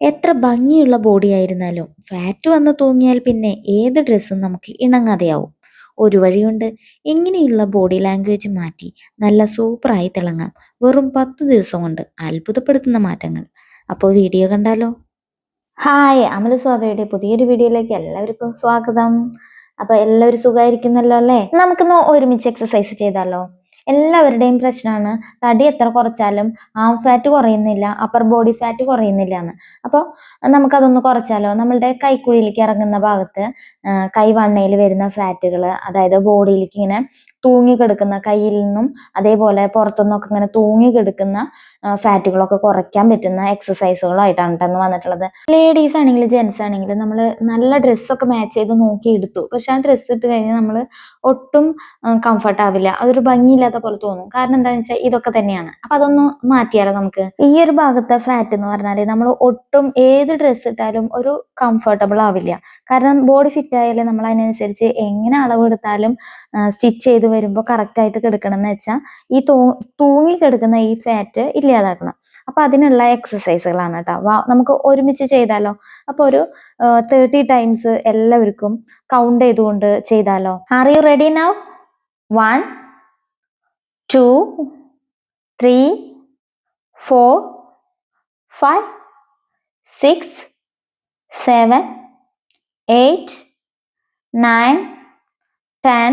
എത്ര ഭംഗിയുള്ള ബോഡി ആയിരുന്നാലും ഫാറ്റ് വന്ന് തൂങ്ങിയാൽ പിന്നെ ഏത് ഡ്രസ്സും നമുക്ക് ഇണങ്ങാതെയാവും. ഒരു വഴിയുണ്ട് ഇങ്ങനെയുള്ള ബോഡി ലാംഗ്വേജ് മാറ്റി നല്ല സൂപ്പറായി തിളങ്ങാം. വെറും പത്ത് ദിവസം കൊണ്ട് അത്ഭുതപ്പെടുത്തുന്ന മാറ്റങ്ങൾ. അപ്പോൾ വീഡിയോ കണ്ടാലോ? ഹായ് അമല സ്വാഭയുടെ പുതിയൊരു വീഡിയോയിലേക്ക് എല്ലാവർക്കും സ്വാഗതം. അപ്പൊ എല്ലാവരും സുഖമായിരിക്കുന്നല്ലോ അല്ലേ? നമുക്കിന്ന് ഒരുമിച്ച് എക്സസൈസ് ചെയ്താലോ? എല്ലാവരുടെയും പ്രശ്നമാണ് തടി എത്ര കുറച്ചാലും ആം ഫാറ്റ് കുറയുന്നില്ല അപ്പർ ബോഡി ഫാറ്റ് കുറയുന്നില്ല എന്ന് അപ്പോൾ നമുക്കതൊന്ന് കുറച്ചാലോ? നമ്മളുടെ കൈക്കുഴിയിലേക്ക് ഇറങ്ങുന്ന ഭാഗത്ത് കൈവണ്ണയിൽ വരുന്ന ഫാറ്റുകൾ അതായത് ബോഡിയിലേക്ക് ഇങ്ങനെ തൂങ്ങി കിടക്കുന്ന കയ്യിൽ നിന്നും അതേപോലെ പുറത്തുനിന്നൊക്കെ ഇങ്ങനെ തൂങ്ങി കിടക്കുന്ന ഫാറ്റുകളൊക്കെ കുറയ്ക്കാൻ പറ്റുന്ന എക്സസൈസുകളായിട്ടാണ് കേട്ടോ വന്നിട്ടുള്ളത്. ലേഡീസ് ആണെങ്കിലും ജെൻസ് ആണെങ്കിലും നമ്മൾ നല്ല ഡ്രസ്സൊക്കെ മാച്ച് ചെയ്ത് നോക്കി എടുത്തു. പക്ഷെ ആ ഡ്രസ്സ് ഇട്ട് കഴിഞ്ഞാൽ നമ്മൾ ഒട്ടും കംഫർട്ട് ആവില്ല. അതൊരു ഭംഗിയില്ലാത്ത പോലെ തോന്നും. കാരണം എന്താണെന്ന് വെച്ചാൽ ഇതൊക്കെ തന്നെയാണ്. അപ്പൊ അതൊന്ന് മാറ്റിയാലോ നമുക്ക്? ഈ ഒരു ഭാഗത്തെ ഫാറ്റ് എന്ന് പറഞ്ഞാൽ നമ്മൾ ഒട്ടും ഏത് ഡ്രസ്സ് ഇട്ടാലും ഒരു കംഫർട്ടബിൾ ആവില്ല. കാരണം ബോഡി ഫിറ്റ് ആയാലും നമ്മൾ അതിനനുസരിച്ച് എങ്ങനെ അളവെടുത്താലും സ്റ്റിച്ച് ചെയ്ത് വരുമ്പോൾ കറക്റ്റ് ആയിട്ട് കിടക്കണം എന്ന് വെച്ചാൽ ഈ തൂ തൂങ്ങി കിടക്കുന്ന ഈ ഫാറ്റ് ഇല്ലാതാക്കണം. അപ്പൊ അതിനുള്ള എക്സസൈസുകളാണ് കേട്ടോ നമുക്ക് ഒരുമിച്ച് ചെയ്താലോ? അപ്പൊ ഒരു തേർട്ടി ടൈംസ് എല്ലാവർക്കും കൗണ്ട് ചെയ്തുകൊണ്ട് ചെയ്താലോ? Are you ready now one two three four five six seven eight nine ten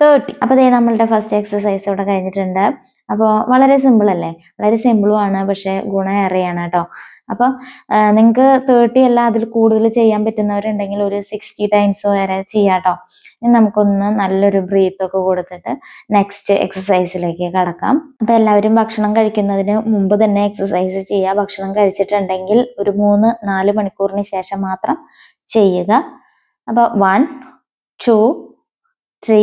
thirty അപ്പോൾ ഇതേ നമ്മളുടെ ഫസ്റ്റ് എക്സസൈസ് ഇവിടെ കഴിഞ്ഞിട്ടുണ്ട്. അപ്പോൾ വളരെ സിമ്പിൾ അല്ലേ? വളരെ സിമ്പിളും ആണ് പക്ഷേ ഗുണമേറെയാണ് കേട്ടോ. അപ്പോൾ നിങ്ങൾക്ക് തേർട്ടി അല്ല അതിൽ കൂടുതൽ ചെയ്യാൻ പറ്റുന്നവരുണ്ടെങ്കിൽ ഒരു സിക്സ്റ്റി ടൈംസ് വരെ ചെയ്യാം കേട്ടോ. ഇനി നമുക്കൊന്ന് നല്ലൊരു ബ്രീത്ത് ഒക്കെ കൊടുത്തിട്ട് നെക്സ്റ്റ് എക്സസൈസിലേക്ക് കടക്കാം. അപ്പോൾ എല്ലാവരും ഭക്ഷണം കഴിക്കുന്നതിന് മുമ്പ് തന്നെ എക്സസൈസ് ചെയ്യുക. ഭക്ഷണം കഴിച്ചിട്ടുണ്ടെങ്കിൽ ഒരു മൂന്ന് നാല് മണിക്കൂറിന് ശേഷം മാത്രം ചെയ്യുക. അപ്പോൾ one two three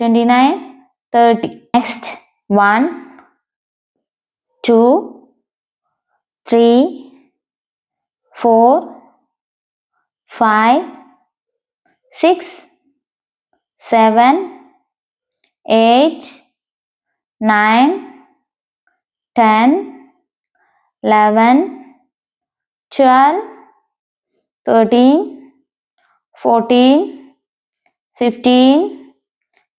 29, 30. Next, 1, 2, 3, 4, 5, 6, 7, 8, 9, 10, 11, 12, 13, 14, 15,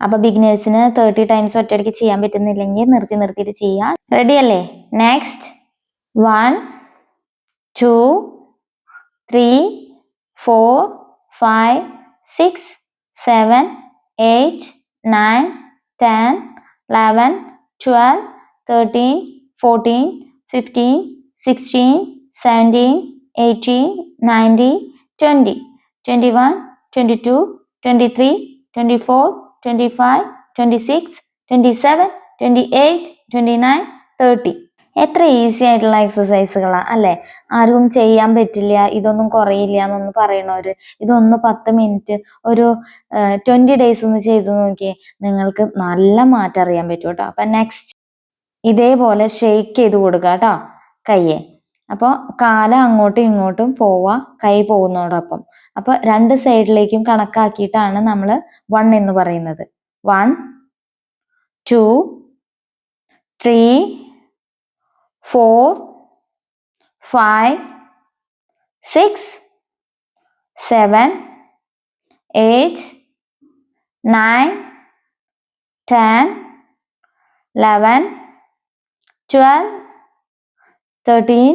അപ്പൊ ബിഗിനേഴ്സിന് തേർട്ടി ടൈംസ് ഒറ്റയടിക്ക് ചെയ്യാൻ പറ്റുന്നില്ലെങ്കിൽ നിർത്തി നിർത്തിയിട്ട് ചെയ്യാം. റെഡി അല്ലേ? Next one two three four five six seven eight nine ten eleven twelve thirteen fourteen fifteen sixteen seventeen eighteen nineteen twenty twenty one twenty two twenty three twenty four twenty five twenty six twenty seven twenty eight twenty nine thirty എത്ര easy ആയിട്ടുള്ള എക്സസൈസുകളാണ് അല്ലേ? ആർക്കും ചെയ്യാൻ പറ്റില്ല ഇതൊന്നും കുറയില്ല എന്നൊന്ന് പറയണവര്. ഇതൊന്ന് പത്ത് മിനിറ്റ് ഒരു ട്വന്റി ഡേയ്സ് ഒന്ന് ചെയ്തു നോക്കിയേ നിങ്ങൾക്ക് നല്ല മാറ്റം അറിയാൻ പറ്റും കേട്ടോ. അപ്പം നെക്സ്റ്റ് ഇതേപോലെ ഷെയ്ക്ക് ചെയ്ത് കൊടുക്കുക കേട്ടോ കയ്യെ. അപ്പോൾ കാല അങ്ങോട്ടും ഇങ്ങോട്ടും പോവുക കൈ പോകുന്നതോടൊപ്പം. അപ്പോൾ രണ്ട് സൈഡിലേക്കും കണക്കാക്കിയിട്ടാണ് നമ്മൾ വൺ എന്ന് പറയുന്നത്. One two three four five six seven eight nine ten eleven twelve thirteen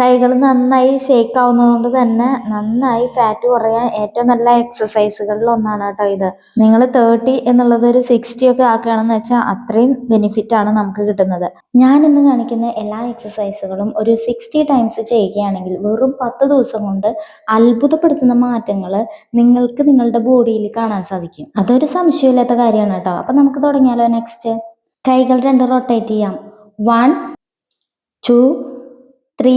കൈകൾ നന്നായി ഷേക്ക് ആവുന്നതുകൊണ്ട് തന്നെ നന്നായി ഫാറ്റ് കുറയാൻ ഏറ്റവും നല്ല എക്സസൈസുകളിൽ ഒന്നാണ് കേട്ടോ ഇത്. നിങ്ങൾ തേർട്ടി എന്നുള്ളത് ഒരു സിക്സ്റ്റി ഒക്കെ ആക്കുകയാണെന്ന് വെച്ചാൽ അത്രയും ബെനിഫിറ്റ് ആണ് നമുക്ക് കിട്ടുന്നത്. ഞാൻ ഇന്ന് കാണിക്കുന്ന എല്ലാ എക്സസൈസുകളും ഒരു സിക്സ്റ്റി ടൈംസ് ചെയ്യുകയാണെങ്കിൽ വെറും പത്ത് ദിവസം കൊണ്ട് അത്ഭുതപ്പെടുത്തുന്ന മാറ്റങ്ങൾ നിങ്ങൾക്ക് നിങ്ങളുടെ ബോഡിയിൽ കാണാൻ സാധിക്കും. അതൊരു സംശയമില്ലാത്ത കാര്യമാണ് കേട്ടോ. അപ്പം നമുക്ക് തുടങ്ങിയാലോ നെക്സ്റ്റ് കൈകൾ രണ്ട് റൊട്ടേറ്റ് ചെയ്യാം. One two three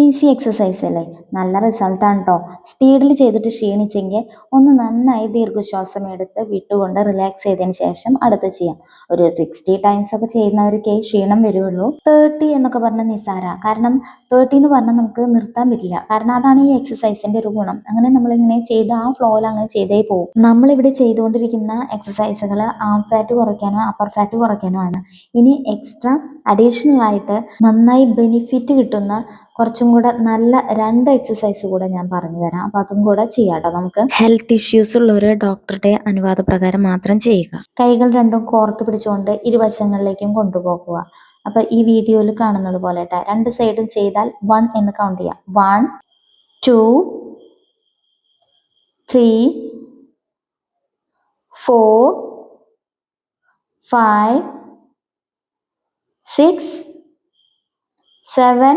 Easy exercise അല്ലേ? നല്ല റിസൾട്ടാണ് കേട്ടോ സ്പീഡിൽ ചെയ്തിട്ട് ക്ഷീണിച്ചെങ്കിൽ ഒന്ന് നന്നായി ദീർഘശ്വാസം എടുത്ത് വിട്ടുകൊണ്ട് റിലാക്സ് ചെയ്തതിന് ശേഷം അടുത്ത് ചെയ്യാം. ഒരു സിക്സ്റ്റി ടൈംസ് ഒക്കെ ചെയ്യുന്നവർക്കേ ക്ഷീണം വരുള്ളൂ തേർട്ടി എന്നൊക്കെ പറഞ്ഞാൽ നിസാര കാരണം തേർട്ടി എന്ന് പറഞ്ഞാൽ നമുക്ക് നിർത്താൻ പറ്റില്ല. കാരണം അതാണ് ഈ എക്സസൈസിന്റെ ഒരു ഗുണം. അങ്ങനെ നമ്മളിങ്ങനെ ചെയ്ത് ആ ഫ്ലോയിൽ അങ്ങനെ ചെയ്തേ പോകും നമ്മളിവിടെ ചെയ്തുകൊണ്ടിരിക്കുന്ന എക്സസൈസുകൾ ആം ഫാറ്റ് കുറയ്ക്കാനോ അപ്പർ ഫാറ്റ് കുറയ്ക്കാനോ ആണ്. ഇനി എക്സ്ട്രാ അഡീഷണൽ ആയിട്ട് നന്നായി ബെനിഫിറ്റ് കിട്ടുന്ന കുറച്ചും കൂടെ നല്ല രണ്ട് എക്സസൈസ് കൂടെ ഞാൻ പറഞ്ഞു തരാം. അപ്പം അതും കൂടെ ചെയ്യാട്ടോ നമുക്ക്. ഹെൽത്ത് ഇഷ്യൂസ് ഉള്ളവർ ഡോക്ടറുടെ അനുവാദപ്രകാരം മാത്രം ചെയ്യുക. കൈകൾ രണ്ടും കോർത്ത് പിടിച്ചുകൊണ്ട് ഇരുവശങ്ങളിലേക്കും കൊണ്ടുപോകുക അപ്പൊ ഈ വീഡിയോയിൽ കാണുന്നത് പോലെ. രണ്ട് സൈഡും ചെയ്താൽ വൺ എന്ന് കൗണ്ട് ചെയ്യാം. One two three four five six seven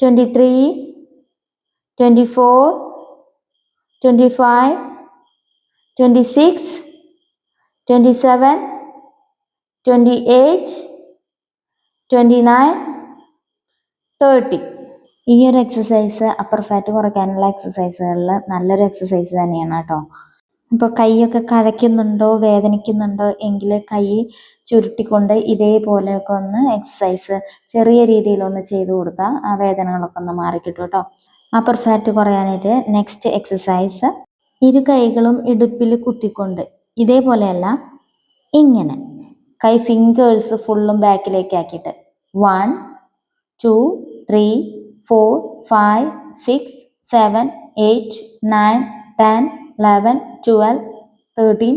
23, 24, 25, 26, 27, 28, 29, 30. ഈ ഒരു എക്സസൈസ് അപ്പർ ഫാറ്റ് കുറയ്ക്കാനുള്ള എക്സസൈസുകളിൽ നല്ലൊരു എക്സസൈസ് തന്നെയാണ് കേട്ടോ ഇപ്പോൾ കൈയൊക്കെ കഴയ്ക്കുന്നുണ്ടോ വേദനിക്കുന്നുണ്ടോ എങ്കിൽ കൈ ചുരുട്ടിക്കൊണ്ട് ഇതേപോലെയൊക്കെ ഒന്ന് എക്സസൈസ് ചെറിയ രീതിയിലൊന്ന് ചെയ്തു കൊടുത്താൽ ആ വേദനകളൊക്കെ ഒന്ന് മാറിക്കിട്ടും കേട്ടോ. അപ്പർ ഫാറ്റ് കുറയാനായിട്ട് നെക്സ്റ്റ് എക്സസൈസ് ഇരു കൈകളും ഇടുപ്പിൽ കുത്തിക്കൊണ്ട് ഇതേപോലെയല്ല ഇങ്ങനെ കൈ ഫിംഗേഴ്സ് ഫുള്ളും ബാക്കിലേക്ക് ആക്കിയിട്ട് one two three four five six seven eight nine ten eleven twelve thirteen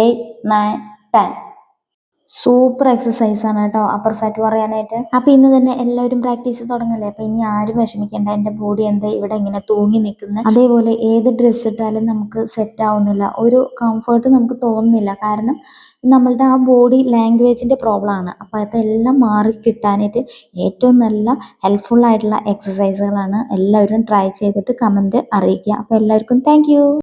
eight nine ten super exercise ആണ് കേട്ടോ അപ്പർ ഫാറ്റ് കുറയാനായിട്ട് അപ്പോൾ ഇന്ന് തന്നെ എല്ലാവരും പ്രാക്ടീസ് തുടങ്ങല്ലേ? അപ്പോൾ ഇനി ആരും വിഷമിക്കേണ്ട എന്റെ ബോഡി എന്താ ഇവിടെ ഇങ്ങനെ തൂങ്ങി നിൽക്കുന്നത് അതേപോലെ ഏത് ഡ്രസ്സ് ഇട്ടാലും നമുക്ക് സെറ്റ് ആവുന്നില്ല. ഒരു കംഫർട്ട് നമുക്ക് തോന്നുന്നില്ല. കാരണം നമ്മളുടെ ആ ബോഡി ലാംഗ്വേജിന്റെ പ്രോബ്ലം ആണ്. അപ്പോൾ അതെല്ലാം മാറി കിട്ടാനായിട്ട് ഏറ്റവും നല്ല ഹെൽപ്ഫുൾ ആയിട്ടുള്ള എക്സസൈസുകളാണ് എല്ലാവരും ട്രൈ ചെയ്തിട്ട് കമന്റ് അറിയിക്കുക. അപ്പോൾ എല്ലാവർക്കും താങ്ക്